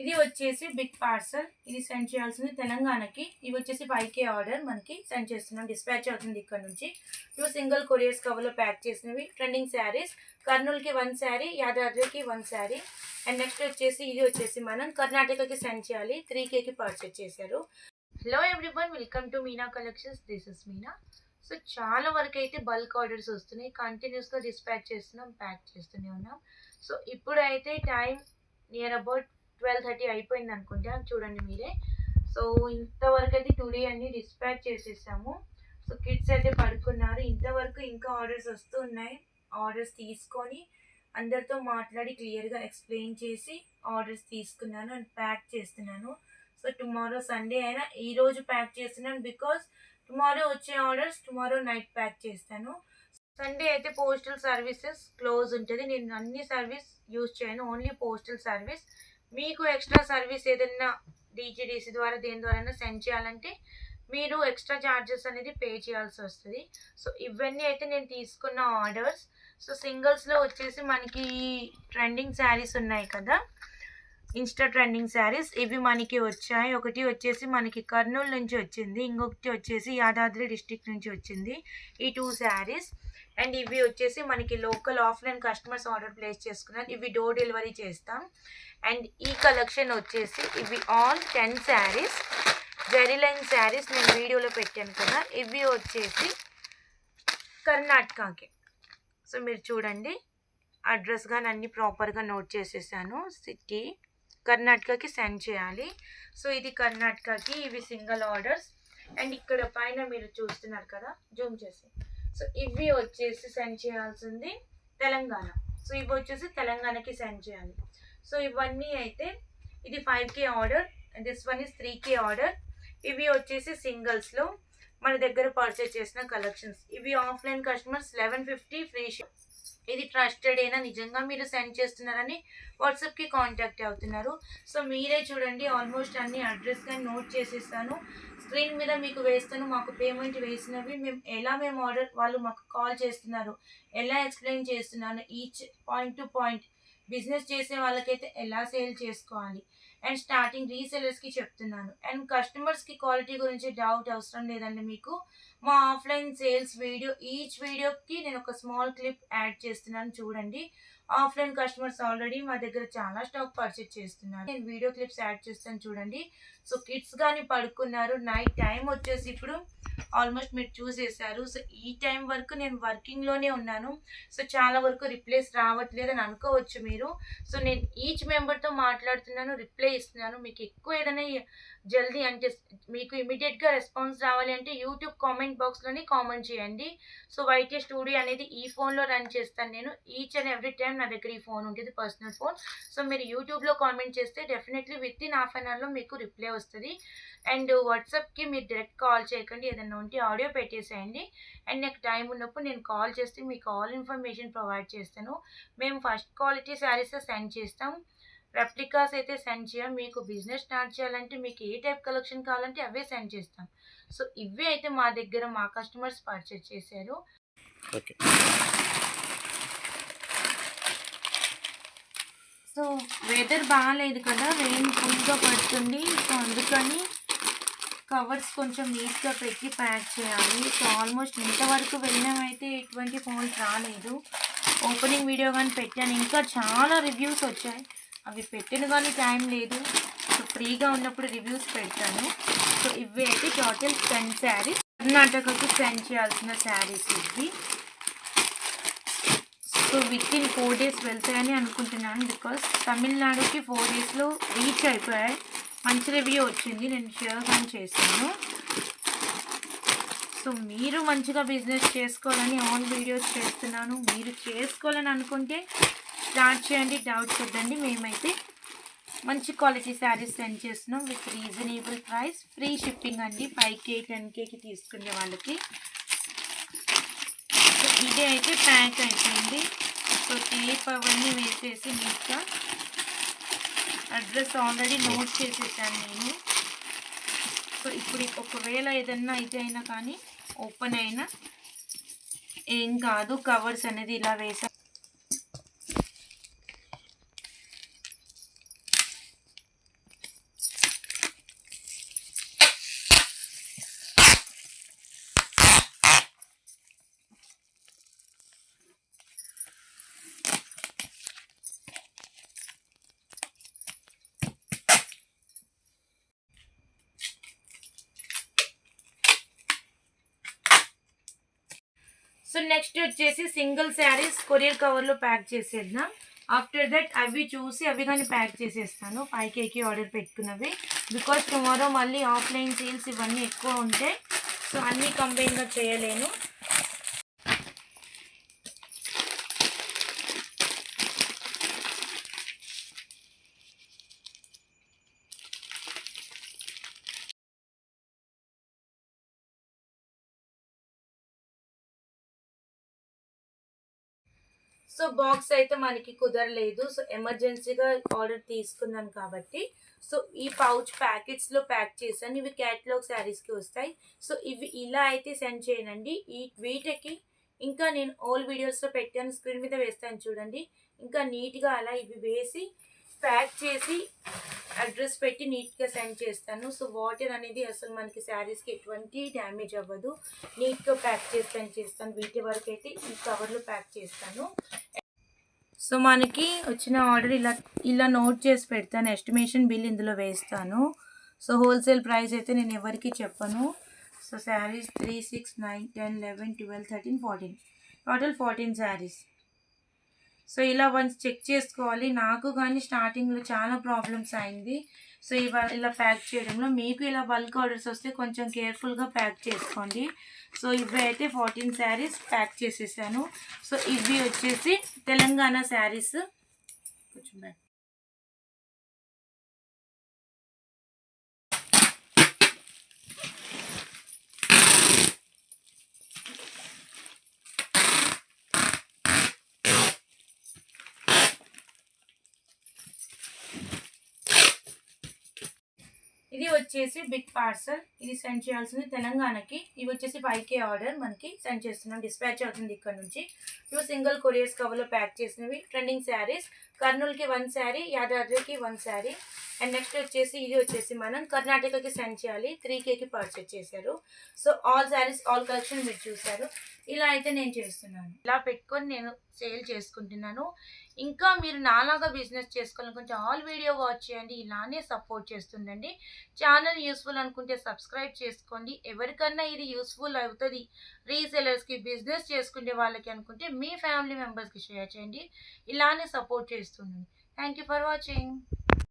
ఇది వచ్చేసి big parcel. ఇది సెండ్ చేయాల్సింది తెలంగాణకి. ఇవి వచ్చేసి ఫైవ్ కే ఆర్డర్ మనకి సెండ్ చేస్తున్నాం. డిస్పాచ్ అవుతుంది ఇక్కడ నుంచి. టూ సింగిల్ కొరియర్స్ కవర్లో ప్యాక్ చేసినవి. ట్రెండింగ్ శారీస్ కర్నూలుకి వన్ శారీ యాదాద్రికి వన్ శారీ అండ్ నెక్స్ట్ వచ్చేసి ఇది వచ్చేసి మనం కర్ణాటకకి సెండ్ చేయాలి. త్రీ కేకి పర్చేస్ చేశారు. Hello everyone welcome to Meena collections this is Meena so చాలా వరకు అయితే బల్క్ ఆర్డర్స్ వస్తున్నాయి. కంటిన్యూస్గా డిస్పాచ్ చేస్తున్నాం ప్యాక్ చేస్తూనే ఉన్నాం. సో ఇప్పుడైతే time near about twelve thirty అయిపోయింది అనుకుంటా చూడండి మీరే. సో ఇంతవరకు అయితే టుడే అన్ని డిస్పాచ్ చేసేసాము. సో కిడ్స్ అయితే పడుకున్నారు. ఇంతవరకు ఇంకా ఆర్డర్స్ వస్తూ ఉన్నాయి. ఆర్డర్స్ తీసుకొని అందరితో మాట్లాడి క్లియర్గా ఎక్స్ప్లెయిన్ చేసి ఆర్డర్స్ తీసుకున్నాను అండ్ ప్యాక్ చేస్తున్నాను. సో టుమారో సండే అయినా ఈరోజు ప్యాక్ చేస్తున్నాను బికాస్ టుమారో వచ్చే ఆర్డర్స్ టుమారో నైట్ ప్యాక్ చేస్తాను. సండే అయితే పోస్టల్ సర్వీసెస్ క్లోజ్ ఉంటుంది. నేను అన్ని సర్వీస్ యూజ్ చేయను. ఓన్లీ పోస్టల్ సర్వీస్ మీకు ఎక్స్ట్రా సర్వీస్ ఏదైనా డీజీడీసీ ద్వారా దేని ద్వారా సెండ్ చేయాలంటే మీరు ఎక్స్ట్రా ఛార్జెస్ అనేది పే చేయాల్సి వస్తుంది. సో ఇవన్నీ అయితే నేను తీసుకున్న ఆర్డర్స్ సో సింగిల్స్లో వచ్చేసి మనకి ట్రెండింగ్ శారీస్ ఉన్నాయి కదా. ఇన్స్టా ట్రెండింగ్ శారీస్ ఇవి మనకి వచ్చాయి. ఒకటి వచ్చేసి మనకి కర్నూలు నుంచి వచ్చింది. ఇంకొకటి వచ్చేసి యాదాద్రి డిస్టిక్ నుంచి వచ్చింది ఈ టూ శారీస్ అండ్ ఇవి వచ్చేసి మనకి local offline customers order place చేసుకున్నాను. ఇవి డోర్ డెలివరీ చేస్తాం. అండ్ ఈ కలెక్షన్ వచ్చేసి ఇవి all ten saris zari line saris నేను వీడియోలో పెట్టాను కదా. ఇవి వచ్చేసి కర్ణాటకకి. సో మీరు చూడండి. అడ్రస్ కానీ అన్నీ ప్రాపర్గా నోట్ చేసేసాను. సిటీ కర్ణాటకకి సెండ్ చేయాలి. సో ఇది కర్ణాటకకి ఇవి సింగిల్ ఆర్డర్స్. అండ్ ఇక్కడ పైన మీరు చూస్తున్నారు కదా జూమ్ చేసి. సో ఇవి వచ్చేసి సెండ్ చేయాల్సింది తెలంగాణ. సో ఇవి వచ్చేసి తెలంగాణకి సెండ్ చేయాలి. సో ఇవన్నీ అయితే ఇది five K order this one is three K order. ఇవి వచ్చేసి సింగిల్స్లో మన దగ్గర పర్చేస్ చేసిన కలెక్షన్స్. ఇవి offline customers eleven fifty free ship ఇది ట్రస్టెడ్ అయినా నిజంగా మీరు సెండ్ చేస్తున్నారని వాట్సాప్కి కాంటాక్ట్ అవుతున్నారు. సో మీరే చూడండి ఆల్మోస్ట్ అన్ని అడ్రస్ కానీ నోట్ చేసేస్తాను. స్క్రీన్ మీద మీకు వేస్తాను మాకు పేమెంట్ వేసినవి. మేము ఎలా మేము ఆర్డర్ వాళ్ళు మాకు కాల్ చేస్తున్నారు ఎలా ఎక్స్ప్లెయిన్ చేస్తున్నాను each point to point business చేసే వాళ్ళకైతే ఎలా సేల్ చేసుకోవాలి? అండ్ స్టార్టింగ్ రీసెలర్స్కి చెప్తున్నాను. అండ్ కస్టమర్స్కి క్వాలిటీ గురించి డౌట్ అవసరం లేదండి మీకు. మా ఆఫ్లైన్ సేల్స్ వీడియో ఈచ్ వీడియోకి నేను ఒక స్మాల్ క్లిప్ యాడ్ చేస్తున్నాను చూడండి. ఆఫ్లైన్ కస్టమర్స్ ఆల్రెడీ మా దగ్గర చాలా స్టాక్ పర్చేస్ చేస్తున్నారు. నేను వీడియో క్లిప్స్ యాడ్ చేస్తాను చూడండి. సో కిడ్స్ కానీ పడుకున్నారు. నైట్ టైం వచ్చేసి ఇప్పుడు ఆల్మోస్ట్ మీరు చూసేసారు సో ఈ టైం వరకు నేను వర్కింగ్లోనే ఉన్నాను. సో చాలా వరకు రిప్లేస్ రావట్లేదు అని అనుకోవచ్చు మీరు. సో నేను ఈచ్ మెంబర్తో మాట్లాడుతున్నాను రిప్లై ఇస్తున్నాను. మీకు ఎక్కువ ఏదైనా జల్దీ అంటే మీకు ఇమీడియట్గా రెస్పాన్స్ రావాలి అంటే యూట్యూబ్ కామెంట్ బాక్స్లోనే కామెంట్ చేయండి. సో వైటీ స్టూడియో అనేది ఈ ఫోన్లో రన్ చేస్తాను నేను. ఈచ్ అండ్ ఎవ్రీ టైం నా దగ్గర ఈ ఫోన్ ఉంటుంది పర్సనల్ ఫోన్. సో మీరు యూట్యూబ్లో కామెంట్ చేస్తే definitely within half an అవర్లో మీకు రిప్లై వస్తుంది. అండ్ వాట్సాప్కి మీరు డైరెక్ట్ కాల్ చేయకండి ఏదైనా ఉంటే ఆడియో పెట్టేసేయండి. అండ్ నాకు టైం ఉన్నప్పుడు నేను కాల్ చేస్తే మీకు ఆల్ ఇన్ఫర్మేషన్ ప్రొవైడ్ చేస్తాను. మేము ఫస్ట్ క్వాలిటీ శారీస్ సెండ్ చేస్తాం. రెప్లికాస్ అయితే సెండ్ చేయం. మీకు బిజినెస్ స్టార్ట్ చేయాలంటే మీకు ఏ టైప్ కలెక్షన్ కావాలంటే అవే సెండ్ చేస్తాం. సో ఇవే అయితే మా దగ్గర మా కస్టమర్స్ పర్చేస్ చేశారు. సో వెదర్ బాగాలేదు కదా రెయిన్ ఫుల్గా పడుతుంది. సో అందుకని కవర్స్ కొంచెం నీట్గా పెట్టి ప్యాక్ చేయాలి. సో ఆల్మోస్ట్ ఇంతవరకు వెళ్ళినమైతే ఎటువంటి ఫోన్స్ రాలేదు. ఓపెనింగ్ వీడియో కానీ పెట్టాను. ఇంకా చాలా రివ్యూస్ వచ్చాయి. అవి పెట్టిన కానీ టైం లేదు. సో ఫ్రీగా ఉన్నప్పుడు రివ్యూస్ పెట్టాను. సో ఇవి అయితే టోటల్ టెన్ శారీస్ కర్ణాటకకి సెండ్ చేయాల్సిన శారీస్ ఇవి. So with in four days వెళ్తాయని అనుకుంటున్నాను బికాస్ తమిళనాడుకి ఫోర్ డేస్లో రీచ్ అయిపోయాయి. మంచి రివ్యూ వచ్చింది. నేను షేర్ కానీ చేశాను. సో మీరు మంచిగా బిజినెస్ చేసుకోవాలని ఆన్ వీడియోస్ చేస్తున్నాను. మీరు చేసుకోవాలని అనుకుంటే స్టార్ట్ చేయండి. డౌట్ వద్దండి మేమైతే మంచి క్వాలిటీ శారీస్ సెండ్ చేస్తున్నాం with reasonable price free shipping అండి. ఫైవ్ కే టెన్ కేకి తీసుకునే వాళ్ళకి. సో ఇది అయితే ప్యాక్ అయిపోయింది. సో టేప్ అవన్నీ వేసేసి నీట్గా అడ్రస్ ఆల్రెడీ నోట్ చేసేసాను నేను. సో ఇప్పుడు ఒకవేళ ఏదన్నా ఇది అయినా కానీ ఓపెన్ అయినా ఏం కాదు కవర్స్ అనేది ఇలా వేసా సో నెక్స్ట్ వచ్చేసి సింగిల్ శారీస్ కొరియర్ కవర్లో ప్యాక్ చేసేద్దాం. ఆఫ్టర్ దట్ అవి చూసి అవి కానీ ప్యాక్ చేసేస్తాను. ఫైవ్ కేకి ఆర్డర్ పెట్టుకున్నవి. బికాస్ టుమారో మళ్ళీ ఆఫ్లైన్ సేల్స్ ఇవన్నీ ఎక్కువ ఉంటాయి సో అన్నీ కంబైన్గా చేయలేను. సో బాక్స్ అయితే మనకి కుదరలేదు. సో ఎమర్జెన్సీగా ఆర్డర్ తీసుకున్నాను కాబట్టి. సో ఈ పౌచ్ ప్యాకెట్స్లో ప్యాక్ చేశాను. ఇవి క్యాట్లాగ్ శారీస్కి వస్తాయి. సో ఇవి ఇలా అయితే సెండ్ చేయనండి. ఈ వీటికి ఇంకా నేను ఓల్డ్ వీడియోస్లో పెట్టాను. స్క్రీన్ మీద వేస్తాను చూడండి. ఇంకా నీట్గా అలా ఇవి వేసి ప్యాక్ చేసి అడ్రస్ పెట్టి నీట్గా సెండ్ చేస్తాను. సో వాటర్ అనేది అసలు మనకి శారీస్కి ఎటువంటి డ్యామేజ్ అవ్వదు. నీట్గా ప్యాక్ చేసి సెండ్ చేస్తాను. వీటి వరకు అయితే ఈ కవర్లో ప్యాక్ చేస్తాను. సో మనకి వచ్చిన ఆర్డర్ ఇలా ఇలా నోట్ చేసి పెడతాను. ఎస్టిమేషన్ బిల్ ఇందులో వేస్తాను. సో హోల్సేల్ ప్రైస్ అయితే నేను ఎవరికి చెప్పను. So saris three six nine ten eleven twelve thirteen fourteen. Total fourteen saris. So ఇలా వన్స్ చెక్ చేసుకోవాలి. నాకు కానీ స్టార్టింగ్లో చాలా ప్రాబ్లమ్స్ అయింది. సో ఇవ ఇలా ప్యాక్ చేయడంలో మీకు ఇలా బల్క్ ఆర్డర్స్ వస్తే కొంచెం కేర్ఫుల్గా ప్యాక్ చేసుకోండి. సో ఇవి అయితే ఫార్టీన్ శారీస్ ప్యాక్ చేసేసాను. సో ఇవి వచ్చేసి తెలంగాణ శారీస్ కొంచెం ఇది వచ్చేసి బిగ్ పార్సల్ ఇది సెండ్ చేయాల్సింది తెలంగాణకి. ఇవి వచ్చేసి ఫైవ్ కే ఆర్డర్ మనకి సెండ్ చేస్తున్నాం. డిస్పాచ్ అవుతుంది ఇక్కడ నుంచి. ఇవి సింగిల్ కొరియర్స్ కవర్లో ప్యాక్ చేసినవి. ట్రెండింగ్ శారీస్ కర్నూలుకి వన్ శారీ యాదాద్రికి వన్ శారీ అండ్ నెక్స్ట్ వచ్చేసి ఇది వచ్చేసి మనం కర్ణాటకకి సెండ్ చేయాలి. త్రీ కేకి పర్చేస్ చేశారు. So all saris all collection మీరు చూసారు ఇలా అయితే నేను చేస్తున్నాను. ఇలా పెట్టుకొని నేను సేల్ చేసుకుంటున్నాను. ఇంకా మీరు నాలాగా బిజినెస్ చేసుకోవాలనుకుంటే ఆల్ వీడియో వాచ్ చేయండి. ఇలానే సపోర్ట్ చేస్తుండండి. ఛానల్ యూస్ఫుల్ అనుకుంటే సబ్స్క్రైబ్ చేసుకోండి. ఎవరికన్నా ఇది యూస్ఫుల్ అవుతుంది రీసెలర్స్కి బిజినెస్ చేసుకునే వాళ్ళకి అనుకుంటే మీ ఫ్యామిలీ మెంబర్స్కి షేర్ చేయండి. ఇలానే support చేస్తుండండి. Thank you for watching